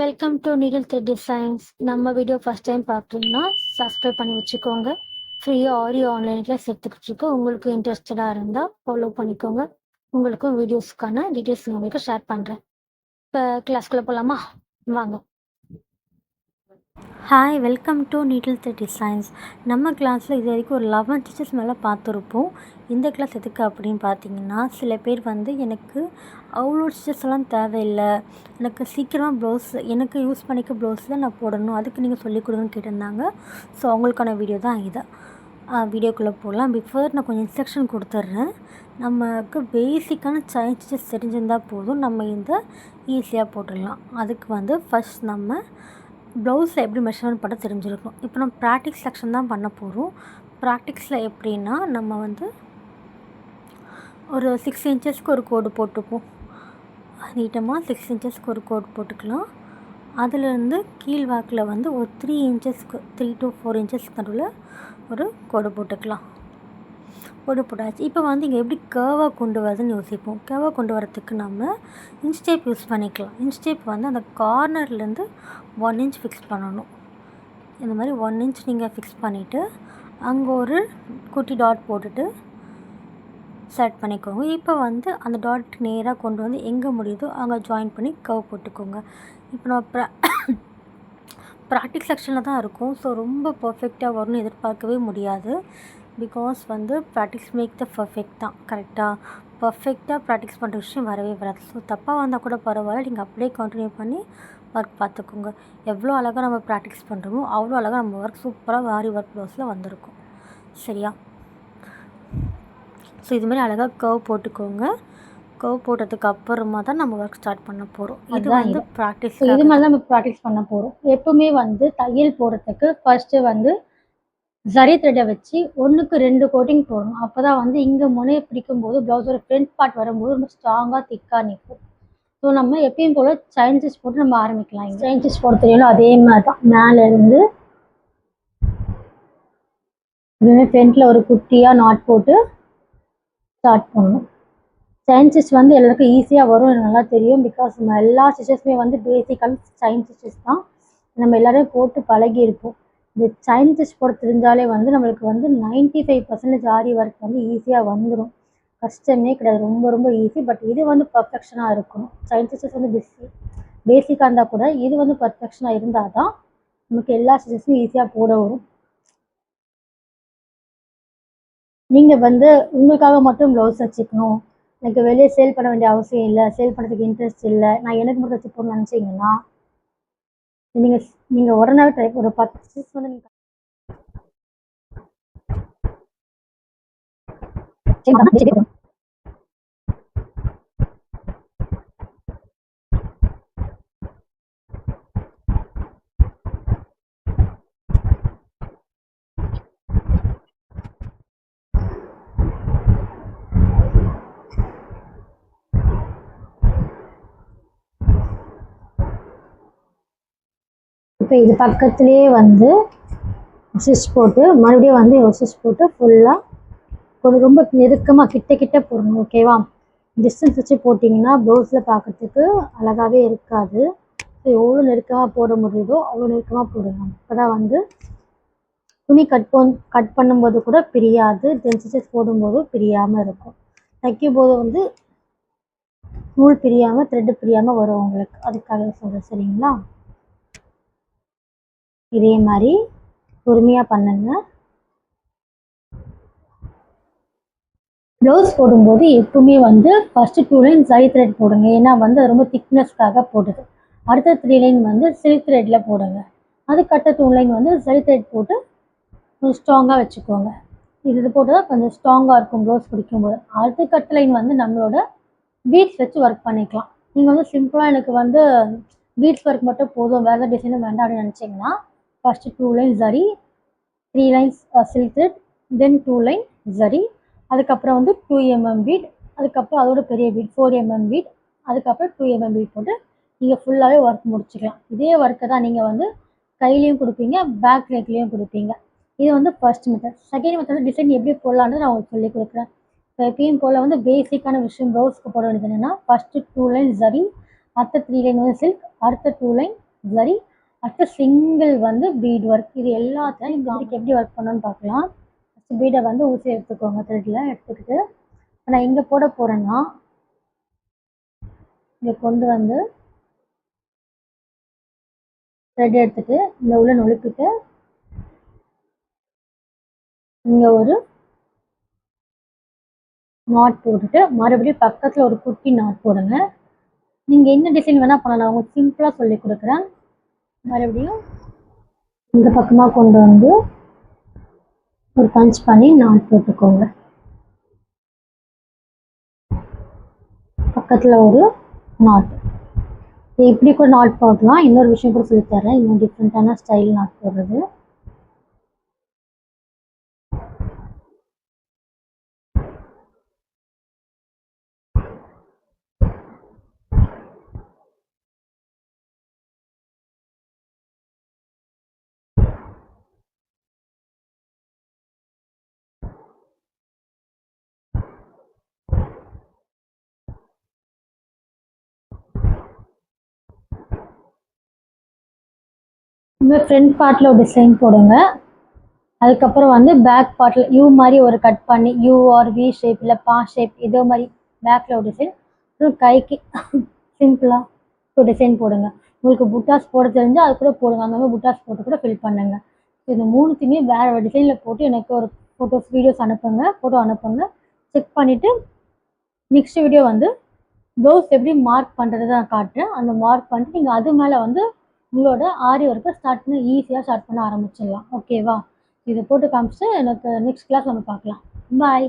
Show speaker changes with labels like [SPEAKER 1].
[SPEAKER 1] Welcome to needle thread designs நம்ம video first time பார்க்குறீங்கன்னா subscribe பண்ணி வச்சுக்கோங்க. ஃப்ரீயாக ஆடியோ ஆன்லைன் கிளாஸ் எடுத்துக்கிட்டு இருக்கோம். உங்களுக்கு இன்ட்ரெஸ்டடாக இருந்தால் ஃபாலோ பண்ணிக்கோங்க. உங்களுக்கும் வீடியோஸ்க்கான டீட்டெயில்ஸ் உங்களுக்கு ஷேர் பண்ணுறேன் இப்போ கிளாஸ்க்குள்ளே போகலாமா வாங்க. Hi welcome to needle thread designs நம்ம கிளாஸில் இது வரைக்கும் ஒரு லெவன் டீச்சர்ஸ் மேலே பார்த்துருப்போம். இந்த கிளாஸ் எதுக்கு அப்படின்னு பார்த்தீங்கன்னா சில பேர் வந்து எனக்கு அவ்வளோ ஸ்டிச்சஸ் எல்லாம் தேவையில்லை. எனக்கு சீக்கிரமாக ப்ளவுஸ் எனக்கு யூஸ் பண்ணிக்க ப்ளவுஸ் தான் நான் போடணும். அதுக்கு நீங்கள் சொல்லிக் கொடுங்கன்னு கேட்டிருந்தாங்க. ஸோ அவங்களுக்கான வீடியோ தான் இது. வீடியோக்குள்ளே போகலாம் பிஃபோர் நான் கொஞ்சம் இன்ஸ்ட்ரக்ஷன் கொடுத்துட்றேன். நமக்கு பேசிக்கான சைன் ஸ்டிச்சஸ் தெரிஞ்சிருந்தால் போதும். நம்ம இந்த ஈஸியாக போட்டுடலாம். அதுக்கு வந்து ஃபஸ்ட் நம்ம ப்ளவுஸை எப்படி மெஷர்மெண்ட் பண்ண தெரிஞ்சிருக்கும். இப்போ நம்ம ப்ராக்டிக்ஸ் செக்ஷன் தான் பண்ண போகிறோம் ப்ராக்டிக்ஸில் எப்படின்னா நம்ம வந்து ஒரு சிக்ஸ் இன்ச்சஸ்க்கு ஒரு கோடு போட்டுப்போம் நீட்டமாக சிக்ஸ் இன்ச்சஸ்க்கு ஒரு கோடு போட்டுக்கலாம். அதுலேருந்து கீழ் வாக்கில் வந்து ஒரு த்ரீ இன்ச்சஸ்க்கு த்ரீ டு ஃபோர் இன்ச்சஸ் நடுவில் ஒரு கோடு போட்டுக்கலாம். கோடு போட்டாச்சு இப்போ வந்து இங்கே எப்படி கேர்வாக கொண்டு வரதுன்னு யோசிப்போம். கேர்வாக கொண்டு வரத்துக்கு நம்ம இன்ஸ்டேப் யூஸ் பண்ணிக்கலாம். இன்ஸ்டேப் வந்து அந்த கார்னர்லேருந்து ஒன் இன்ச் ஃபிக்ஸ் பண்ணணும். இந்த மாதிரி ஒன் இன்ச் நீங்கள் ஃபிக்ஸ் பண்ணிவிட்டு அங்கே ஒரு குட்டி டாட் போட்டுட்டு செட் பண்ணிக்கோங்க. இப்போ வந்து அந்த டாட் நேராக கொண்டு வந்து எங்கே முடியுதோ அங்கே ஜாயின் பண்ணி கவ் போட்டுக்கோங்க. இப்போ நம்ம ப்ரா ப்ராக்டிக் செக்ஷனில் தான் இருக்கும். ஸோ ரொம்ப பர்ஃபெக்டாக வரும்னு எதிர்பார்க்கவே முடியாது. பிகாஸ் வந்து ப்ராக்டிஸ் மேக் த பர்ஃபெக்ட் தான். கரெக்டாக பர்ஃபெக்டாக ப்ராக்டிஸ் பண்ணுற விஷயம் வரவே வராது. ஸோ தப்பாக வந்தால் கூட பரவாயில்ல. நீங்கள் அப்படியே கண்டினியூ பண்ணி ஒர்க் பார்த்துக்கோங்க. எவ்வளோ அழகாக நம்ம ப்ராக்டிஸ் பண்ணுறோமோ அவ்வளோ அழகாக நம்ம ஒர்க் சூப்பராக வாரி ஒர்க் ப்ளவுஸில் வந்திருக்கும். சரியா? ஸோ இதுமாதிரி அழகாக கர்வ் போட்டுக்கோங்க. கர்வ் போட்டதுக்கு அப்புறமா தான் நம்ம ஒர்க் ஸ்டார்ட் பண்ண போகிறோம் இது வந்து. ப்ராக்டிஸ்
[SPEAKER 2] இது மாதிரி தான் நம்ம ப்ராக்டிஸ் பண்ண போகிறோம் எப்பவுமே வந்து தையல் போடுறதுக்கு ஃபர்ஸ்ட்டு வந்து ஜரி த்ரெட்டை வச்சு ஒன்றுக்கு ரெண்டு கோட்டிங் போடணும். அப்போ தான் வந்து இங்கே முனையை பிடிக்கும் போது ப்ளவுஸோட ஃப்ரண்ட் பார்ட் வரும்போது ரொம்ப ஸ்ட்ராங்காக திக்காக நிற்கும். ஸோ நம்ம எப்பயும் போல் சைன்சஸ் போட்டு நம்ம ஆரம்பிக்கலாம் சைன்சஸ் போட தெரியணும் அதே மாதிரி தான் மேலே இருந்து இதுமாதிரி ஃப்ரண்ட்டில் ஒரு குட்டியாக நாட் போட்டு ஸ்டார்ட் பண்ணணும். சைன்சஸ் வந்து எல்லாருக்கும் ஈஸியாக வரும். எனக்கு நல்லா தெரியும். பிகாஸ் நம்ம எல்லா ஸ்டிச்சஸுமே வந்து பேசிக்கல் சைன் ஸ்டிச்சஸ் தான். நம்ம எல்லோரும் போட்டு பழகி இருப்போம் இந்த சைன் ஸ்டிச் போட தெரிஞ்சாலே வந்து நம்மளுக்கு வந்து ninety five percentage aari work வந்து ஈஸியாக வந்துடும் கஷ்டமே கிடையாது. ரொம்ப ரொம்ப ஈஸி பட் இது வந்து பர்ஃபெக்ஷனாக இருக்கணும். சைன் ஸ்டிச்சஸ் வந்து பிஸி பேசிக்காக இருந்தால் கூட இது வந்து பர்ஃபெக்ஷனாக இருந்தால் தான் நமக்கு எல்லா ஸ்டிச்சஸும் ஈஸியாக போட வரும். நீங்கள் வந்து உங்களுக்காக மட்டும் ப்ளவுஸ் வச்சுக்கணும். எனக்கு வெளியே சேல் பண்ண வேண்டிய அவசியம் இல்லை. சேல் பண்ணுறதுக்கு இன்ட்ரெஸ்ட் இல்லை. நான் எனக்கு மட்டும் வச்சு போகணும்னு நினச்சிங்கன்னா நீங்கள் நீங்கள் உடனே ட்ரை ஒரு பத்து ஸ்டிச் வந்து நீங்கள் இப்போ இது பக்கத்துலேயே வந்து ஸ்டிச் போட்டு மறுபடியும் வந்து சிஸ் போட்டு ஃபுல்லாக ஒரு ரொம்ப நெருக்கமாக கிட்ட கிட்ட போடணும் ஓகேவா டிஸ்டன்ஸ் வச்சு போட்டிங்கன்னா ப்ளவுஸில் பார்க்குறதுக்கு அழகாகவே இருக்காது. ஸோ எவ்வளோ நெருக்கமாக போட முடியுதோ அவ்வளோ நெருக்கமாக போடுங்க. அப்போ தான் வந்து துணி கட் பண் கட் பண்ணும்போது கூட பிரியாது. டென் போடும்போதும் பிரியாமல் இருக்கும். தைக்கும் போது வந்து நூல் பிரியாமல் த்ரெட்டு பிரியாமல் வரும் உங்களுக்கு. அதுக்காக சொல்கிறேன் சரிங்களா? இதே மாதிரி பொறுமையாக பண்ணுங்க. ப்ளவுஸ் போடும்போது எப்பவுமே வந்து ஃபஸ்ட்டு டூ லைன் சரி த்ரெட் போடுங்க. ஏன்னா வந்து அது ரொம்ப திக்னஸ்க்காக போடுது. அடுத்த த்ரீ லைன் வந்து சில்க் த்ரெட்டில் போடுங்க. அது கட்ட டூ லைன் வந்து சரி த்ரெட் போட்டு கொஞ்சம் ஸ்ட்ராங்காக வச்சுக்கோங்க. இது இது போட்டு தான் கொஞ்சம் ஸ்ட்ராங்காக இருக்கும் ப்ளவுஸ் பிடிக்கும்போது. அடுத்த கட் லைன் வந்து நம்மளோட பீட்ஸ் வச்சு ஒர்க் பண்ணிக்கலாம். நீங்கள் வந்து சிம்பிளாக எனக்கு வந்து பீட்ஸ் ஒர்க் மட்டும் போதும். வேறு டிசைனும் வேண்டாம் அப்படின்னு நினச்சிங்கன்னா first two line zari three lines silk thread then two line zari அதுக்கப்புறம் வந்து டூ எம்எம் பீட் அதுக்கப்புறம் அதோட பெரிய பீட் ஃபோர் எம்எம் பீட் அதுக்கப்புறம் டூ எம்எம் பீட் போட்டு நீங்கள் ஃபுல்லாகவே ஒர்க் முடிச்சுக்கலாம். இதே ஒர்க்கை தான் நீங்கள் வந்து கையிலையும் கொடுப்பீங்க பேக் ரேக்லேயும் கொடுப்பீங்க. இது வந்து first method second method design எப்படி போடலான்னு நான் உங்களுக்கு சொல்லி கொடுக்குறேன். இப்போ எப்பயும் போல் வந்து பேசிக்கான விஷயம் ப்ளவுஸ்க்கு போட வேண்டியது என்னென்னா ஃபஸ்ட்டு டூ லைன் ஜரி அடுத்த த்ரீ லைன் வந்து சில்க் அடுத்த டூ லைன் சரி அடுத்து சிங்கிள் வந்து பீட் ஒர்க் இது எல்லாத்தையும் நீங்கள் இதுக்கு எப்படி ஒர்க் பண்ணணும்னு பார்க்கலாம். ஃபஸ்ட்டு பீடை வந்து ஊசி எடுத்துக்கோங்க த்ரெட்டில் எடுத்துக்கிட்டு. இப்போ நான் எங்கே போட போகிறேன்னா இங்கே கொண்டு வந்து த்ரெட் எடுத்துட்டு இந்த உள்ள நொழுக்கிட்டு இங்கே ஒரு நாட் போட்டுட்டு மறுபடியும் பக்கத்தில் ஒரு குட்டி நாட் போடுங்க. நீங்கள் என்ன டிசைன் வேணால் பண்ணலாம். உங்களுக்கு சிம்பிளாக சொல்லி கொடுக்குறேன். மறுபடியும் இந்த பக்கமாக கொண்டு வந்து ஒரு பஞ்ச் பண்ணி நாட் போட்டுக்கோங்க. பக்கத்தில் ஒரு நாட் இப்படி கூட நாட் போடலாம். இன்னொரு விஷயம் கூட சொல்லித்தரேன் இன்னும் டிஃப்ரெண்ட்டான ஸ்டைல் நாட் போடுறது. இதுமாதிரி ஃப்ரண்ட் பார்ட்டில் ஒரு டிசைன் போடுங்க. அதுக்கப்புறம் வந்து பேக் பார்ட்டில் யூ மாதிரி ஒரு கட் பண்ணி யூ ஆர் வி ஷேப் இல்லை பா ஷேப் இதே மாதிரி பேக்கில் ஒரு டிசைன் அப்புறம் கைக்கு சிம்பிளாக ஒரு டிசைன் போடுங்க. உங்களுக்கு புட்டாஸ் போட தெரிஞ்சால் அது கூட போடுங்க. அந்த மாதிரி புட்டாஸ் போட்டு கூட ஃபில் பண்ணுங்க. இந்த மூணுத்தையுமே வேறு ஒரு டிசைனில் போட்டு எனக்கு ஒரு ஃபோட்டோஸ் வீடியோஸ் அனுப்புங்க. ஃபோட்டோ அனுப்புங்க. செக் பண்ணிவிட்டு நெக்ஸ்ட் வீடியோ வந்து ப்ளவுஸ் எப்படி மார்க் பண்ணுறது நான் காட்டுறேன். அந்த மார்க் பண்ணிட்டு நீங்கள் அது மேலே வந்து உங்களோட ஆரி ஒர்க்கை ஸ்டார்ட் பண்ண ஈஸியாக ஸ்டார்ட் பண்ண ஆரம்பிச்சிடலாம். ஓகேவா இதை போட்டு காமிச்சிட்டு எனக்கு நெக்ஸ்ட் கிளாஸ் நம்ம பார்க்கலாம். பாய்